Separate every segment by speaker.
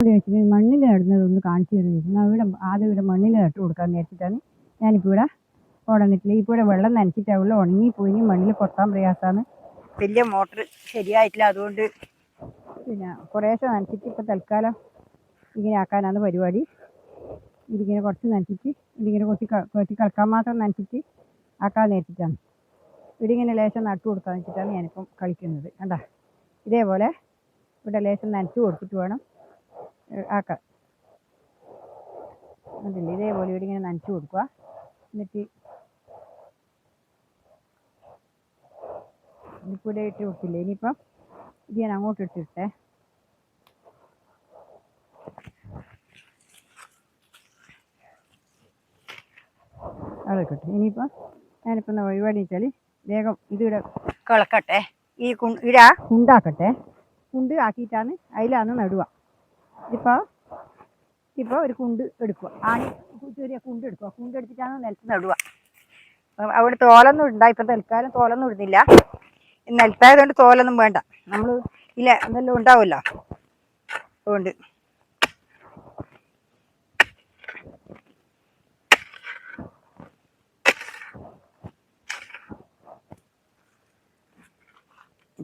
Speaker 1: ഇവിടെ വെച്ചിട്ട് മണ്ണിൽ നടുന്നതൊന്ന് കാണിച്ചു തരുന്നു ഇവിടെ ആദ്യം ഇവിടെ മണ്ണിൽ നട്ടു കൊടുക്കാൻ നേരിച്ചിട്ടാണ് ഞാനിപ്പോൾ ഇവിടെ കൊണ്ടുവന്നിട്ടില്ല ഇപ്പോൾ ഇവിടെ വെള്ളം നനച്ചിട്ടാവുള്ള ഉണങ്ങിപ്പോയി മണ്ണിൽ കൊത്താൻ പ്രയാസമാണ്. വലിയ മോട്ടർ ശരിയായിട്ടില്ല. അതുകൊണ്ട് പിന്നെ കുറേശ്ശെ നനച്ചിട്ട് ഇപ്പോൾ തൽക്കാലം ഇങ്ങനെ ആക്കാനാണ് പരിപാടി. ഇതിങ്ങനെ കുറച്ച് നനച്ചിട്ട് ഇതിങ്ങനെ കൊത്തി കുറച്ച് കൊത്തി കളിക്കാൻ മാത്രം നനച്ചിട്ട് ആക്കാൻ നേരിച്ചിട്ടാണ് ഇവിടെ ഇങ്ങനെ ലേശം നട്ടു കൊടുക്കാൻ വെച്ചിട്ടാണ് ഞാനിപ്പം കളിക്കുന്നത്. കണ്ടാ? ഇതേപോലെ ഇവിടെ ലേശം നനച്ചു കൊടുത്തിട്ട് വേണം ഏഹ് എന്നിട്ട് അതില്ലേ ഇതേപോലെ ഇവിടെ ഇങ്ങനെ നനച്ചു കൊടുക്കുക എന്നിട്ട് ഇതിപ്പോൾ ഇവിടെ ഇട്ട് കൊടുത്തില്ലേ? ഇനിയിപ്പം ഇത് ഞാൻ അങ്ങോട്ട് ഇട്ടിട്ടെ. അതൊക്കെ ഇനിയിപ്പം ഞാനിപ്പോൾ എന്താ പരിപാടി വെച്ചാൽ വേഗം ഇതിവിടെ കിളക്കട്ടെ. ഈ കു ഇട. കുണ്ടാക്കട്ടെ. കുണ്ട് ആക്കിയിട്ടാണ് അതിലാണ് നടുക ഇതിപ്പോൾ ഇപ്പോൾ ഒരു കുണ്ട് എടുക്കുക ആണി ചെറിയ കുണ്ട് എടുക്കുക കുണ്ട് എടുത്തിട്ടാണ് നിലത്ത് നടുക. അവിടെ തോലൊന്നും ഇടണ്ട ഇപ്പം തൽക്കാലം തോലൊന്നും ഇടുന്നില്ല. നിലത്തായതുകൊണ്ട് തോലൊന്നും വേണ്ട. നമ്മൾ ഇല്ല എന്തെല്ലാം ഉണ്ടാവുമല്ലോ? അതുകൊണ്ട്.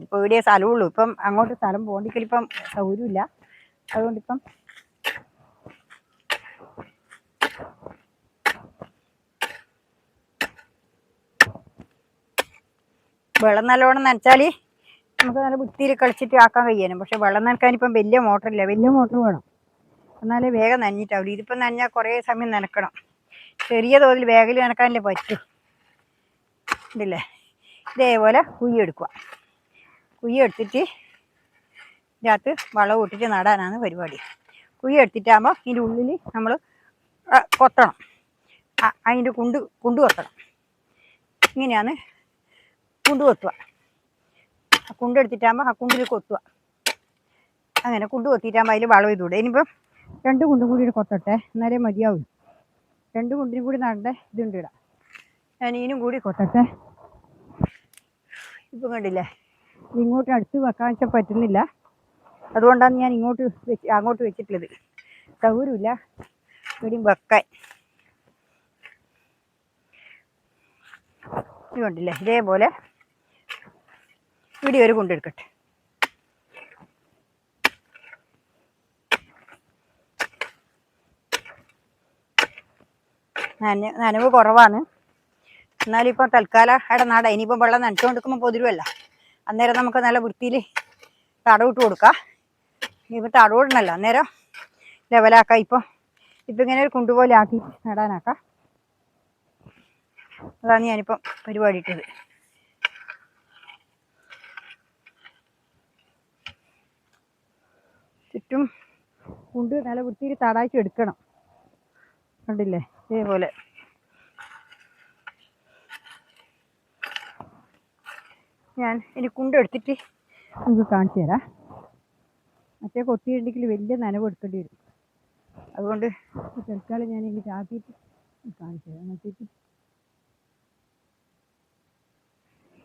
Speaker 1: ഇപ്പോൾ ഇവിടെ സ്ഥലമുള്ളൂ. ഇപ്പം അങ്ങോട്ട് സ്ഥലം പോകണ്ടിക്കൽ ഇപ്പം സൗകര്യമില്ല. അതുകൊണ്ട് ഇപ്പം വെള്ളം നല്ലോണം നനച്ചാൽ നമുക്ക് നല്ല വൃത്തിയിൽ കളിച്ചിട്ട് ആക്കാൻ കഴിയാനും. പക്ഷെ വെള്ളം നനക്കാൻ ഇപ്പം വലിയ മോട്ടർ ഇല്ല. വലിയ മോട്ടർ വേണം. എന്നാലേ വേഗം നനഞ്ഞിട്ടാവില്ല ഇതിപ്പം നനഞ്ഞാൽ കുറേ സമയം നനക്കണം. ചെറിയ തോതിൽ വേഗം നനക്കാനല്ലേ പറ്റൂ. ഇതില്ലേ? ഇതേപോലെ കുയ്യെടുക്കുക. കുയ്യെടുത്തിട്ട് ഇതിനകത്ത് വളം ഇട്ടിട്ട് നടാനാണ് പരിപാടി. കുഴി എടുത്തിട്ടാകുമ്പോൾ ഇതിന്റെ ഉള്ളിൽ നമ്മൾ കൊത്തണം. അതിന്റെ കുണ്ട് കുണ്ട് കൊത്തണം. ഇങ്ങനെയാണ് കുണ്ട് കൊത്തുക. ആ കുണ്ട് എടുത്തിട്ടാകുമ്പോൾ ആ കുണ്ടിൽ കൊത്തുക. അങ്ങനെ കുണ്ട് കൊത്തിയിട്ടാകുമ്പോൾ അതിൽ വളം ചെയ്തുകൂടെ ഇനിയിപ്പം രണ്ട് കുണ്ടും കൂടി കൊത്തട്ടെ എന്നാലേ മതിയാവും. രണ്ട് കുണ്ടിനും കൂടി നടണ്ട ഇതുണ്ട് ഇടാം. ഞാൻ ഇതിനും കൂടി കൊത്തട്ടെ. ഇപ്പം കണ്ടില്ലേ? ഇങ്ങോട്ട് അടുത്ത് വെക്കാൻ വെച്ചാൽ പറ്റുന്നില്ല. അതുകൊണ്ടാണ് ഞാൻ ഇങ്ങോട്ട് വെച്ച് അങ്ങോട്ട് വെച്ചിട്ടുള്ളത്. സൗകര്യമില്ല. ഇവിടെയും വെക്കാൻ. ഇതുകൊണ്ടില്ലേ ഇതേപോലെ ഇവിടെ ഒരു കൊണ്ടെടുക്കട്ടെ നന നനവ് കുറവാണ്. എന്നാലും ഇപ്പോൾ തൽക്കാലം അവിടെ നാട. ഇനിയിപ്പോൾ വെള്ളം നനച്ചുകൊണ്ടിരിക്കുമ്പോൾ പൊതിരുവല്ല. അന്നേരം നമുക്ക് നല്ല വൃത്തിയിൽ തടവിട്ട് കൊടുക്കാം. ഇനിയിപ്പോൾ തടവിടണല്ലോ. അന്നേരം ലെവലാക്കാം. ഇപ്പം ഇപ്പം ഇങ്ങനെ ഒരു കുണ്ടുപോലെ ആക്കി നടാനാക്കാം. അതാണ് ഞാനിപ്പം പരിപാടി ഇട്ടത് ചുറ്റും കുണ്ട് നല്ല വൃത്തിയിൽ തടാക്കി എടുക്കണം. കണ്ടില്ലേ? ഇതേപോലെ. ഞാൻ ഇനി കുണ്ടെടുത്തിട്ട് നമുക്ക് കാണിച്ചു തരാം. മറ്റേ കൊത്തിയിട്ടുണ്ടെങ്കിൽ വലിയ നനവ് എടുക്കേണ്ടി വരും. അതുകൊണ്ട് തൽക്കാലം ഞാൻ ഇനി ആക്കിയിട്ട് കാണിച്ചു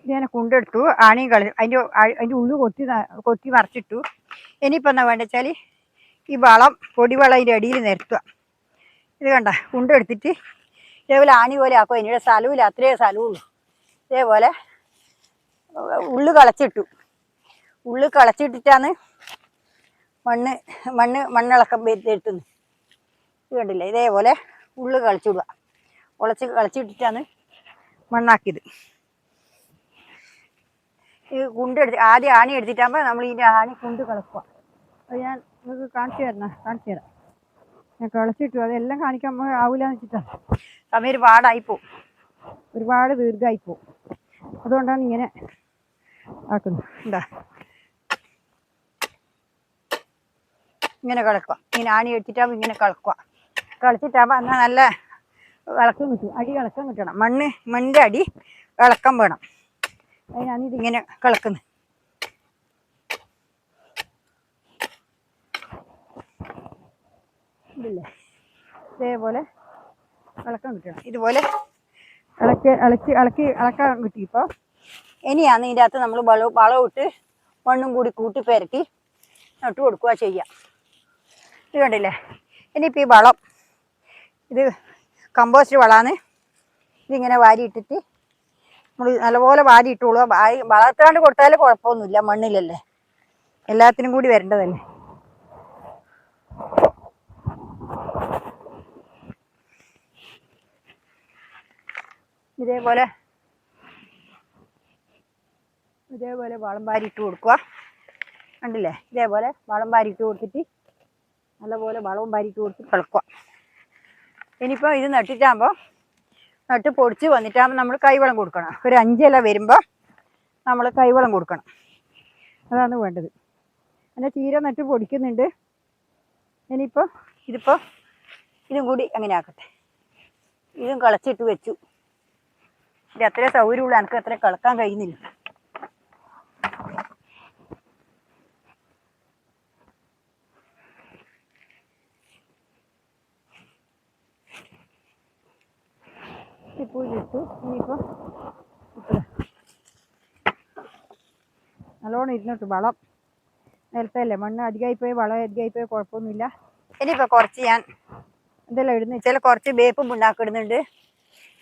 Speaker 1: ഞാൻ കൊണ്ടെടുത്തു. ആണിയും കളി അതിന്റെ അതിന്റെ ഉള്ളു കൊത്തി കൊത്തി മറിച്ചിട്ടു. ഇനിയിപ്പോൾ എന്നാ വേണ്ട വെച്ചാൽ ഈ വളം പൊടിവളം അതിന്റെ അടിയിൽ നിരത്തുക. ഇത് കണ്ട കുണ്ടെടുത്തിട്ട് ഇതേപോലെ ആണി പോലെ ആക്കുക ഇതിന്റെ സ്ഥലമില്ല അത്രയേ സ്ഥലമുള്ളൂ ഇതേപോലെ ഉള്ളു കളച്ചിട്ടു. ഉള്ളു കളച്ചിട്ടിട്ടാണ് മണ്ണ് മണ്ണ് മണ്ണിളക്കം എടുത്തുന്നത് ഇത് കണ്ടില്ലേ? ഇതേപോലെ ഉള്ളു കളിച്ചിടുക ഉളച്ച് കളിച്ചിട്ടിട്ടാണ് മണ്ണാക്കിയത്. ഈ കുണ്ട് എടുത്ത് ആദ്യം ആണി എടുത്തിട്ടാകുമ്പോൾ നമ്മൾ ഇതിന്റെ ആണി കുണ്ട് കളക്കുക. അത് ഞാൻ നിങ്ങൾക്ക് കാണിച്ചു തരണം കാണിച്ചു തരാം. ഞാൻ കളച്ചിട്ടു അതെല്ലാം കാണിക്കാൻ ആവില്ല ആവൂല എന്ന് വെച്ചിട്ടാണ് സമയം ഒരുപാടായിപ്പോവും ഒരുപാട് ദീർഘമായിപ്പോവും അതുകൊണ്ടാണ് ഇങ്ങനെ ആക്കുന്നത്. എന്താ ഇങ്ങനെ കളക്കുക ഇങ്ങനെ ആണി വെച്ചിട്ടാകുമ്പോൾ ഇങ്ങനെ കളക്കുക കളിച്ചിട്ടാകുമ്പോൾ എന്നാൽ നല്ല ഇളക്കം കിട്ടും. അടി ഇളക്കം കിട്ടണം. മണ്ണ് മണ്ണിന്റെ അടി ഇളക്കം വേണം. അതിനാണ് ഇതിങ്ങനെ കളക്കുന്നത്. ഇതില്ലേ? ഇതേപോലെ ഇളക്കം കിട്ടണം. ഇതുപോലെ ഇളക്കി ഇളക്കി ഇളക്കി ഇളക്കാൻ കിട്ടിയപ്പോൾ ഇനിയാണ് ഇതിന്റെ അകത്ത് നമ്മൾ വളവും ഇട്ട് മണ്ണും കൂടി കൂട്ടി പെരട്ടി നട്ടു കൊടുക്കുക ചെയ്യുക ഇത് കണ്ടില്ലേ? ഇനിയിപ്പോൾ ഈ വളം. ഇത് കമ്പോസ്റ്റ് വളമാണ് ഇതിങ്ങനെ വാരിയിട്ടിട്ട് നമ്മൾ നല്ലപോലെ വാരിയിട്ടുള്ളൂ. വാരി വളർത്താണ്ട് കൊടുത്താൽ കുഴപ്പമൊന്നുമില്ല മണ്ണിലല്ലേ. എല്ലാത്തിനും കൂടി വരേണ്ടതല്ലേ. ഇതേപോലെ ഇതേപോലെ വളം വാരിയിട്ട് കൊടുക്കുക. കണ്ടില്ലേ? ഇതേപോലെ വളം വാരിയിട്ട് കൊടുത്തിട്ട് നല്ലപോലെ വളവും പരിക്ക് കൊടുത്ത് കിളക്കുക ഇനിയിപ്പോൾ ഇത് നട്ടിട്ടാകുമ്പോൾ നട്ട് പൊടിച്ച് വന്നിട്ടാകുമ്പോൾ നമ്മൾ കൈവളം കൊടുക്കണം. ഒരു അഞ്ചില വരുമ്പോൾ നമ്മൾ കൈവളം കൊടുക്കണം. അതാണ് വേണ്ടത്. അങ്ങനെ തീരെ നട്ട് പൊടിക്കുന്നുണ്ട്. ഇനിയിപ്പോൾ ഇതിപ്പോൾ ഇതും കൂടി അങ്ങനെ ആക്കട്ടെ. ഇതും കളച്ചിട്ട് വെച്ചു. ഇത് അത്ര സൗകര്യമുള്ള. എനിക്ക് അത്ര കളക്കാൻ കഴിയുന്നില്ല. ഇട്ടു ഇനിയിപ്പോൾ ഇത്ര. നല്ലോണം ഇരുന്നിട്ട് വളം. നിലത്തല്ലേ മണ്ണ് അധികമായി പോയി വളം അധികമായി പോയി കുഴപ്പമൊന്നുമില്ല. ഇനിയിപ്പോൾ കുറച്ച് ഞാൻ എന്തെല്ലാം ഇടുന്നു. വെച്ചാൽ കുറച്ച് വേപ്പും പിണ്ണാക്ക് ഇടുന്നുണ്ട്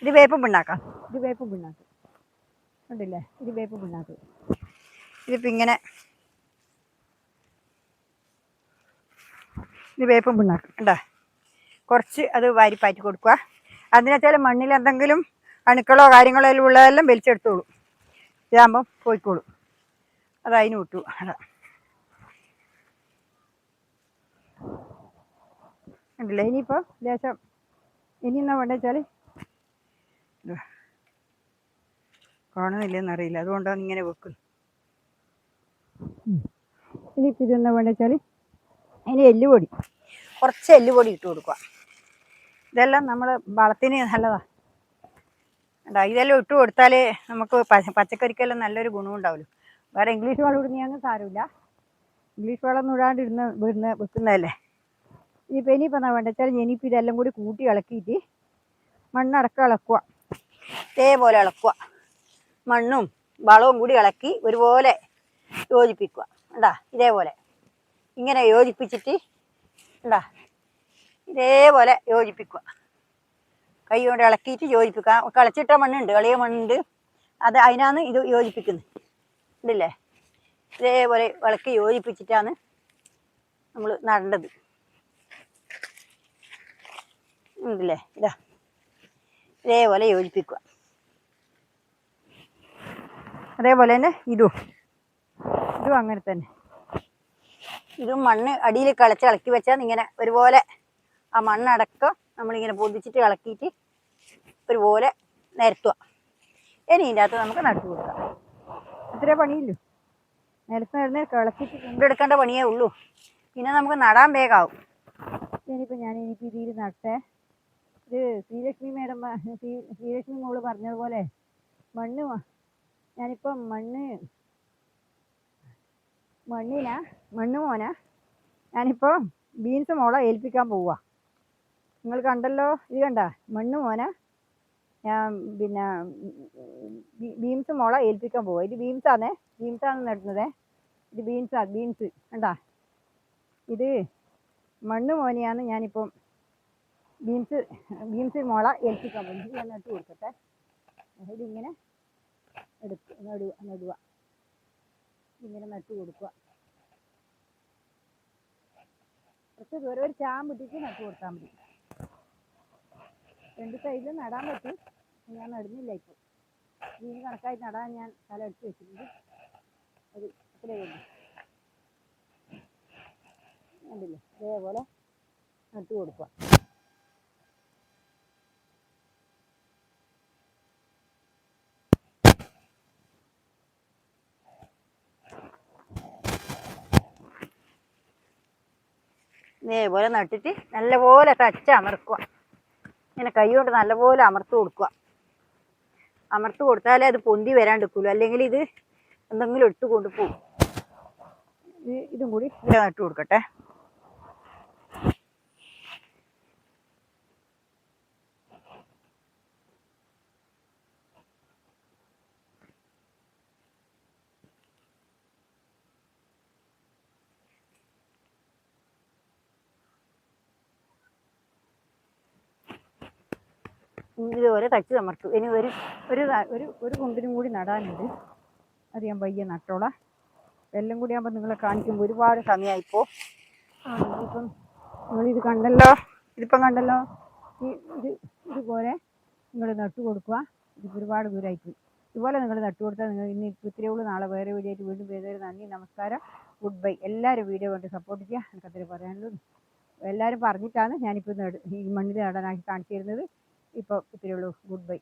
Speaker 1: ഇത് വേപ്പും പിണ്ണാക്കാം. ഇത് വേപ്പും പിണ്ണാക്ക്. ഉണ്ടല്ലേ ഇത് വേപ്പും പിണ്ണാക്ക്. ഇതിപ്പോൾ ഇങ്ങനെ. ഇത് വേപ്പും പിണ്ണാക്ക്. ഉണ്ടോ കുറച്ച് അത് വാരിപ്പാറ്റി കൊടുക്കുക. അതിനെച്ചാൽ മണ്ണിൽ എന്തെങ്കിലും അണുക്കളോ കാര്യങ്ങളോ എല്ലാം ഉള്ളതെല്ലാം വലിച്ചെടുത്തോളൂ. ഇതാകുമ്പം പോയിക്കോളും. അത് അതിന് വിട്ടു. അതാ. ഇനിയിപ്പോൾ ലേശം ഇനി എന്നാ വേണ്ടത് വെച്ചാൽ കാണുന്നില്ലെന്നറിയില്ല അതുകൊണ്ടാണ് ഇങ്ങനെ വെക്കുന്നത് ഇനിയിപ്പോൾ ഇതെന്നാ വേണ്ടത് വെച്ചാൽ ഇനി എല്ലുപൊടി. കുറച്ച് എല്ലുപൊടി ഇട്ട് കൊടുക്കുക. ഇതെല്ലാം നമ്മൾ വളത്തിന് നല്ലതാണ് എന്താ ഇതെല്ലാം ഇട്ട് കൊടുത്താൽ നമുക്ക് പച്ചക്കറിക്കെല്ലാം നല്ലൊരു ഗുണം ഉണ്ടാവുമല്ലോ. വേറെ ഇംഗ്ലീഷ് വളം ഇടുന്നതൊന്നും സാരമില്ല. ഇംഗ്ലീഷ് വളം ഒന്നും ഇടാണ്ട് ഇടുന്ന വരുന്ന വെക്കുന്നതല്ലേ? ഇനിയിപ്പോൾ ഇനിയിപ്പോൾ എന്താ വേണ്ട വെച്ചാൽ ഇനിയിപ്പോൾ ഇതെല്ലാം കൂടി കൂട്ടി ഇളക്കിയിട്ട് മണ്ണടക്കം ഇളക്കുക. ഇതേപോലെ ഇളക്കുക. മണ്ണും വളവും കൂടി ഇളക്കി ഒരുപോലെ യോജിപ്പിക്കുക. ഉണ്ടാ ഇതേപോലെ. ഇങ്ങനെ യോജിപ്പിച്ചിട്ട് ഉണ്ടാ ഇതേപോലെ യോജിപ്പിക്കുക. കൈ കൊണ്ട് ഇളക്കിയിട്ട് യോജിപ്പിക്കുക. കളിച്ചിട്ട മണ്ണുണ്ട് കളിയ മണ്ണുണ്ട്. അത് അതിനാണ് ഇത് യോജിപ്പിക്കുന്നത്. ഉണ്ടല്ലേ ഇതേപോലെ ഇളക്കി യോജിപ്പിച്ചിട്ടാണ് നമ്മൾ നടേണ്ടത്. ഉണ്ടല്ലേ ഇതാ. ഇതേപോലെ യോജിപ്പിക്കുക. അതേപോലെ തന്നെ ഇതും. ഇതും അങ്ങനെ തന്നെ. ഇതും മണ്ണ് അടിയിൽ കളച്ച് ഇളക്കി വെച്ചാൽ ഇങ്ങനെ ഒരുപോലെ ആ മണ്ണടക്കം നമ്മളിങ്ങനെ പൊതിച്ചിട്ട് ഇളക്കിയിട്ട് ഒരുപോലെ നിരത്തുക. ഇനി ഇതിന്റെ അകത്ത് നമുക്ക് നട്ടു കൊടുക്കാം. ഇത്രേ പണിയില്ലൂ? നിലത്ത് നടന്ന് ഇളക്കിയിട്ട് കൊണ്ടെടുക്കേണ്ട പണിയേ ഉള്ളൂ. പിന്നെ നമുക്ക് നടാൻ വേഗമാവും ഇനിയിപ്പോൾ ഞാൻ എനിക്ക് ഇതിൽ നട്ടേ. ഇത് ശ്രീലക്ഷ്മി മേഡം ശ്രീലക്ഷ്മി മോൾ പറഞ്ഞതുപോലെ മണ്ണ് ഞാനിപ്പം മണ്ണ് മണ്ണിനാ മണ്ണ് മോനാ. ഞാനിപ്പോൾ ബീൻസ് മോളെ ഏൽപ്പിക്കാൻ പോവാ. നിങ്ങൾ കണ്ടല്ലോ? ഇത് കണ്ട? മണ്ണ് മോനെ. ഞാൻ പിന്നെ ബീൻസ് മോളെ ഏൽപ്പിക്കാൻ പോവാ. ഇത് ബീൻസാണേ ബീൻസാണ് നടുന്നത് ഇത് ബീൻസാ ബീൻസ്. കണ്ടാ? ഇത് മണ്ണ് മോനെയാണ് ഞാനിപ്പം ബീൻസ് ബീൻസ് മോള ഏൽപ്പിക്കാൻ പോകും ഇത് ഞാൻ നട്ട് കൊടുക്കട്ടെ. ഇതിങ്ങനെ എടുക്കുക നടുക നടുക ഇങ്ങനെ നട്ട് കൊടുക്കുക. കുറച്ച് ദൂരം ഒരു ചാമ്പിട്ടിട്ട് നട്ട് കൊടുത്താൽ മതി. രണ്ട് സൈഡിൽ നടാൻ പറ്റും. ഞാൻ നടുന്നില്ല ഇപ്പോൾ ഇനി കണക്കായി നടാൻ ഞാൻ സ്ഥലം എടുത്ത് വെച്ചിട്ടുണ്ട്. ഉള്ളൂ. കണ്ടില്ലേ? ഇതേപോലെ നട്ട് കൊടുക്കുക. ഇതേപോലെ നട്ടിട്ട് നല്ലപോലെ ടച്ച് അമർക്കുക. ഇങ്ങനെ കൈ കൊണ്ട് നല്ലപോലെ അമർത്ത് കൊടുക്കുക. അമർത്ത് കൊടുത്താലേ അത് പൊന്തി വരാണ്ടിരിക്കുള്ളൂ. അല്ലെങ്കിൽ ഇത് എന്തെങ്കിലും എടുത്തു കൊണ്ടുപോകും. ഇത് കൂടി നട്ട് കൊടുക്കട്ടെ. ഇതുപോലെ തച്ച് തമർത്തു ഇനി ഒരു ഒരു ഒരു ഒരു കുണ്ടിനും കൂടി നടാനുണ്ട്. അത് ഞാൻ പയ്യെ നട്ടോളാം. എല്ലാം കൂടി ആകുമ്പോൾ നിങ്ങളെ കാണിക്കുമ്പോൾ ഒരുപാട് സമയമായിപ്പോൾ ഇപ്പം നിങ്ങളിത് കണ്ടല്ലോ? ഇതിപ്പം കണ്ടല്ലോ? ഈ ഇത് ഇതുപോലെ നിങ്ങൾ നട്ടു കൊടുക്കുക ഇതിപ്പോൾ ഒരുപാട് ദൂരമായിപ്പോയി ഇതുപോലെ നിങ്ങൾ നട്ടു കൊടുത്താൽ നിങ്ങൾ ഇനി ഇത്രയേ ഉള്ളൂ. നാളെ വേറെ വീഡിയോ ആയിട്ട് വീണ്ടും വേദന നന്ദി നമസ്കാരം. Good bye. എല്ലാവരും വീഡിയോ കണ്ട് സപ്പോർട്ട് ചെയ്യുക. എനിക്കത്രേ പറയാനുള്ളൂ. എല്ലാവരും പറഞ്ഞിട്ടാണ് ഞാനിപ്പോൾ ഈ മണ്ണിൽ നടനാക്കി കാണിച്ചു തരുന്നത്. ഇപ്പോൾ ഇത്രയേ ഉള്ളൂ. Good bye